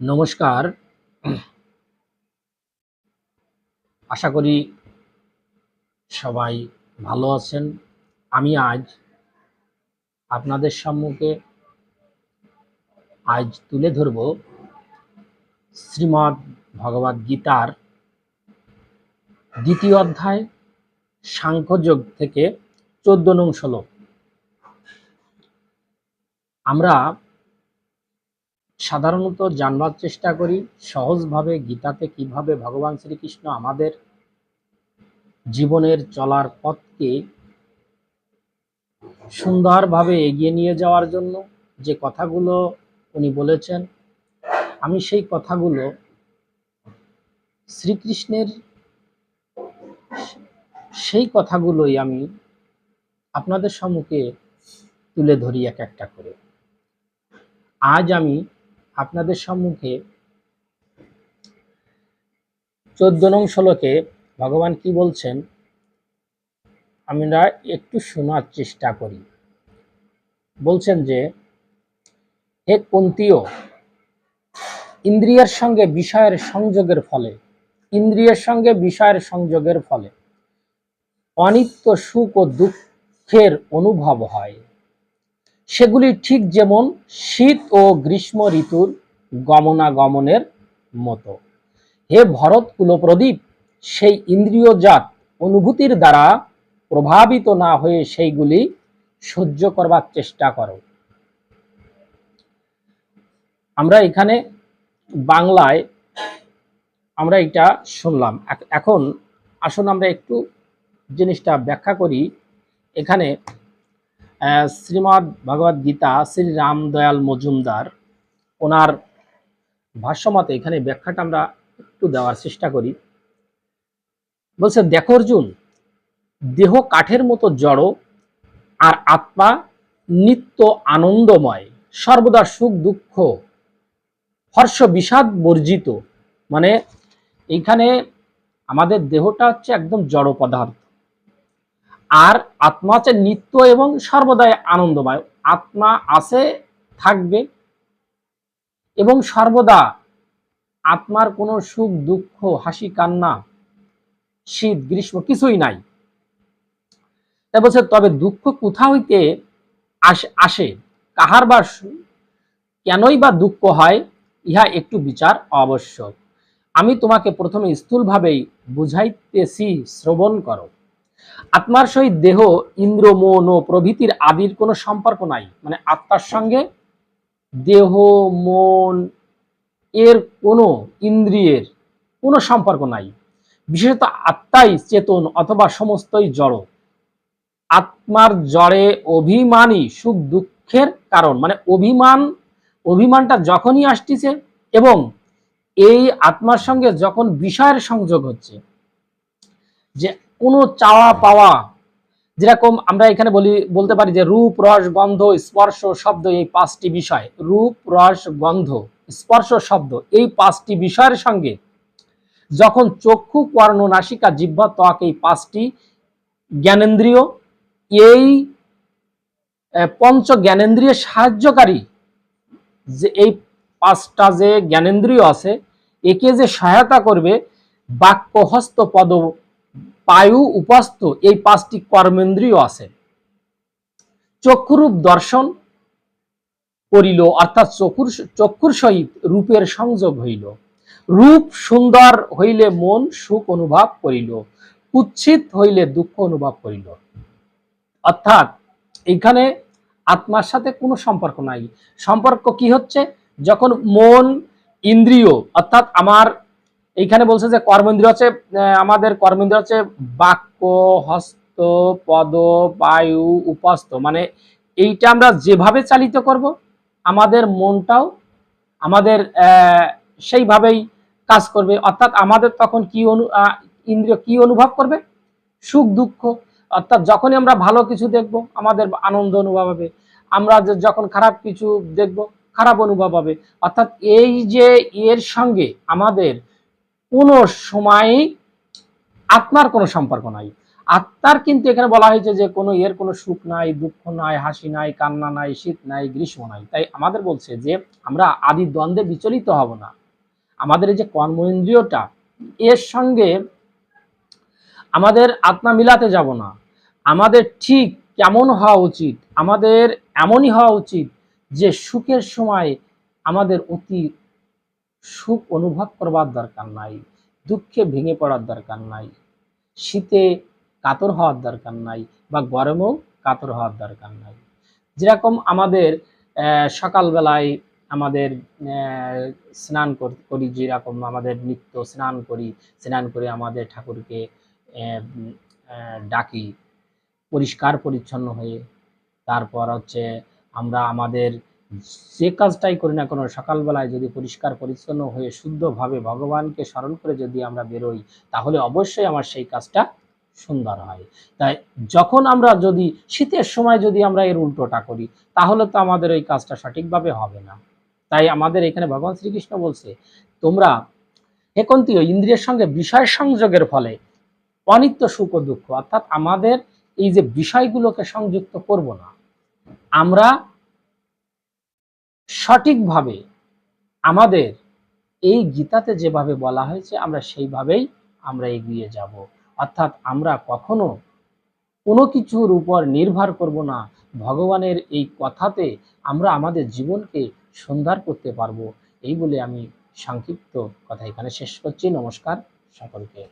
নমস্কার। আশা করি সবাই ভালো আছেন। আমি আজ আপনাদের সম্মুখে আজ তুলে ধরব শ্রীমদ্ ভগবদ গীতার দ্বিতীয় অধ্যায়, সাংখ্যযোগ থেকে চোদ্দ নং শ্লোক। আমরা সাধারণত জানবার চেষ্টা করি, সহজভাবে গীতাতে কীভাবে ভগবান শ্রীকৃষ্ণ আমাদের জীবনের চলার পথকে সুন্দরভাবে এগিয়ে নিয়ে যাওয়ার জন্য যে কথাগুলো উনি বলেছেন, আমি সেই কথাগুলো শ্রীকৃষ্ণের সেই কথাগুলোই আমি আপনাদের সম্মুখে তুলে ধরি এক একটা করে। আজ আমি আপনাদের সম্মুখে চোদ্দ নং ষোলোকে ভগবান কি বলছেন? আমরা একটু শোনার চেষ্টা করি। বলছেন যে, হে কুন্তীয় ইন্দ্রিয়ের সঙ্গে বিষয়ের সংযোগের ফলে, ইন্দ্রিয়ের সঙ্গে বিষয়ের সংযোগের ফলে অনিত্য সুখ ও দুঃখের অনুভব হয়। সেগুলি ঠিক যেমন শীত ও গ্রীষ্ম ঋতুর গমনাগমনের মতো। হে ভরত কুলপ্রদীপ, সেই ইন্দ্রিয়জাত অনুভূতির দ্বারা প্রভাবিত না হয়ে সেইগুলি সহ্য করবার চেষ্টা করো। আমরা এখানে বাংলায় আমরা এটা শুনলাম। এখন আসুন আমরা একটু জিনিসটা ব্যাখ্যা করি। এখানে শ্রীমদ্ ভগবদ গীতা শ্রী রামদয়াল মজুমদার, ওনার ভাষ্যমতে এখানে ব্যাখ্যাটা আমরা একটু দেওয়ার চেষ্টা করি। বলছে, দেখো অর্জুন, দেহ কাঠের মতো জড় আর আত্মা নিত্য আনন্দময়, সর্বদা সুখ দুঃখ, হর্ষ বিষাদ বর্জিত। মানে এইখানে আমাদের দেহটা হচ্ছে একদম জড় পদার্থ। আর আত্মা হচ্ছে নিত্য এবং সর্বদাই আনন্দময়। আত্মা আছে, থাকবে এবং সর্বদা আত্মার কোনো সুখ, দুঃখ, হাসি, কান্না, শীত, গ্রীষ্ম কিছুই নাই। বলছে, তবে দুঃখ কোথা হইতে আস- আসে? কাহার বা কেনই বা দুঃখ হয়? ইহা একটু বিচার আবশ্যক। আমি তোমাকে প্রথমে স্থূলভাবেই বুঝাইতেছি, শ্রবণ করো। আত্মার সহিত দেহ, ইন্দ্র, মন ও প্রভৃতির আদির কোনো সম্পর্ক নাই। মানে আত্মার সঙ্গে দেহ, মন এর কোনো ইন্দ্রিয়ের কোনো সম্পর্ক নাই। বিশেষত আত্মাই চেতন অথবা সমস্তই জড়। আত্মার জড়ে অভিমানই সুখ দুঃখের কারণ। মানে অভিমান, অভিমানটা যখনই আসতেছে এবং এই আত্মার সঙ্গে যখন বিষয়ের সংযোগ হচ্ছে, যে কোনো চাওয়া পাওয়া, যেরকম আমরা এখানে বলি, বলতে পারি যে রূপ, রস, গন্ধ, স্পর্শ, শব্দ, এই পাঁচটি বিষয়। রূপ, রস, গন্ধ, স্পর্শ, শব্দ, এই পাঁচটি বিষয়ের সঙ্গে যখন চক্ষু, কর্ণ, নাসিকা, জিহ্বা, ত্বক, এই পাঁচটি জ্ঞানেন্দ্রিয়, এই পঞ্চ জ্ঞানেন্দ্রিয় সাহায্যকারী যে এই পাঁচটা যে জ্ঞানেন্দ্রিয় আছে, একে যে সহায়তা করবে বাক্য হস্ত পদ পায়ু উপস্থ, এই পাঁচটি কর্মেন্দ্রিয় আছে। চক্ষুরূপ দর্শন করিল, অর্থাৎ চক্ষুর চক্ষুর সহিত রূপের সংযোগ হইল। রূপ সুন্দর হইলে মন সুখ অনুভব করিল কুচ্ছিত হইলে দুঃখ অনুভব করিল। অর্থাৎ এখানে আত্মার সাথে কোনো সম্পর্ক নাই। সম্পর্ক কি হচ্ছে? যখন মন, ইন্দ্রিয়, অর্থাৎ আমার এইখানে বলছে যে কর্মেন্দ্রিয় হচ্ছে আমাদের কর্মেন্দ্রিয় হচ্ছে বাক্য, হস্ত, পদ, বায়ু, উপস্থ। মানে এইটা আমরা যেভাবে চালিত করব, আমাদের মনটাও আমাদের সেইভাবেই কাজ করবে। অর্থাৎ আমাদের তখন কি অনু ইন্দ্রিয় কি অনুভব করবে? সুখ, দুঃখ। অর্থাৎ যখনই আমরা ভালো কিছু দেখব, আমাদের আনন্দ অনুভব হবে। আমরা যখন খারাপ কিছু দেখব, খারাপ অনুভব হবে। অর্থাৎ এই যে এর সঙ্গে আমাদের কোনো সময়ই আত্মার কোনো সম্পর্ক নাই। আত্মার কিন্তু এখানে বলা হয়েছে যে কোনো এর কোনো সুখ নাই, দুঃখ নাই, হাসি নাই, কান্না নাই, শীত নাই, গ্রীষ্ম নাই। তাই আমাদের বলছে যে আমরা আদি দ্বন্দ্বে বিচলিত হব না। আমাদের এই যে কর্ম ইন্দ্রিয়টা এর সঙ্গে আমাদের আত্মা মিলাতে যাব না। আমাদের ঠিক কেমন হওয়া উচিত, আমাদের এমনই হওয়া উচিত যে সুখের সময় আমাদের অতি সুখ অনুভব করবার দরকার নাই, দুঃখে ভেঙে পড়ার দরকার নাই, শীতে কাতর হওয়ার দরকার নাই বা গরমেও কাতর হওয়ার দরকার নাই। যেরকম আমাদের সকালবেলায় আমাদের স্নান কর- যেরকম আমাদের নিত্য স্নান করি, স্নান করে আমাদের ঠাকুরকে ডাকি পরিষ্কার পরিচ্ছন্ন হয়ে। তারপর হচ্ছে আমরা আমাদের যে কাজটাই করি না কোনো, সকালবেলায় যদি পরিষ্কার, পরিচ্ছন্ন হয়ে শুদ্ধভাবে ভগবানকে স্মরণ করে যদি আমরা বেরোই, তাহলে অবশ্যই আমার সেই কাজটা সুন্দর হয়। তাই যখন আমরা যদি, শীতের সময় যদি আমরা এর উল্টোটা করি, তাহলে তো আমাদের ওই কাজটা সঠিকভাবে হবে না। তাই আমাদের এখানে ভগবান শ্রীকৃষ্ণ বলছে, তোমরা একন্তীয় ইন্দ্রিয়ের সঙ্গে বিষয় সংযোগের ফলে অনিত্য সুখ ও দুঃখ, অর্থাৎ আমাদের এই যে বিষয়গুলোকে সংযুক্ত করব না, আমরা সঠিকভাবে আমাদের এই গীতাতে যেভাবে বলা হয়েছে, আমরা সেইভাবেই আমরা এগিয়ে যাব। অর্থাৎ আমরা কখনো কোনো কিছুর উপর নির্ভর করব না। ভগবানের এই কথাতে আমরা আমাদের জীবনকে সুন্দর করতে পারব। এই বলে আমি সংক্ষিপ্ত কথা এখানে শেষ করছি। নমস্কার সকলকে।